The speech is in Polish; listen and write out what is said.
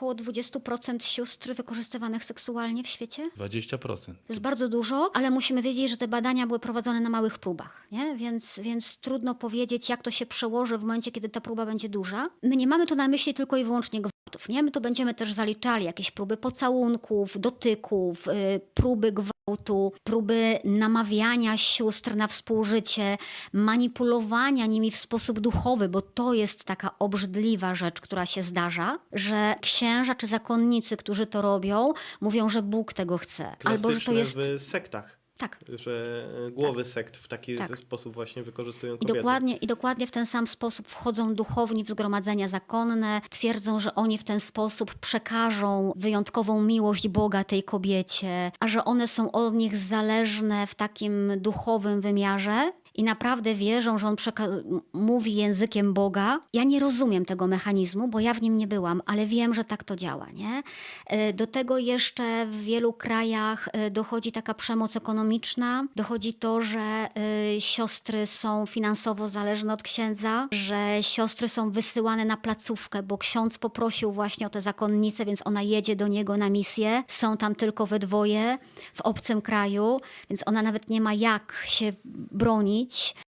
Około 20% sióstr wykorzystywanych seksualnie w świecie. 20%. To jest bardzo dużo, ale musimy wiedzieć, że te badania były prowadzone na małych próbach, nie? Więc, więc trudno powiedzieć, jak to się przełoży w momencie, kiedy ta próba będzie duża. My nie mamy tu na myśli tylko i wyłącznie gwałtów, nie? My tu będziemy też zaliczali jakieś próby pocałunków, dotyków, y, próby gwałtu, próby namawiania sióstr na współżycie, manipulowania nimi w sposób duchowy, bo to jest taka obrzydliwa rzecz, która się zdarza, że księża czy zakonnicy, którzy to robią, mówią, że Bóg tego chce. Albo że to jest... w sektach, Tak. że głowy sekt w taki Tak. sposób właśnie wykorzystują I kobiety. dokładnie, I dokładnie w ten sam sposób wchodzą duchowni w zgromadzenia zakonne, twierdzą, że oni w ten sposób przekażą wyjątkową miłość Boga tej kobiecie, a że one są od nich zależne w takim duchowym wymiarze. I naprawdę wierzą, że on mówi językiem Boga. Ja nie rozumiem tego mechanizmu, bo ja w nim nie byłam, ale wiem, że tak to działa. Nie? E, Do tego jeszcze w wielu krajach e, dochodzi taka przemoc ekonomiczna, dochodzi to, że e, siostry są finansowo zależne od księdza, że siostry są wysyłane na placówkę, bo ksiądz poprosił właśnie o tę zakonnicę, więc ona jedzie do niego na misję. Są tam tylko we dwoje w obcym kraju, więc ona nawet nie ma jak się bronić. навіть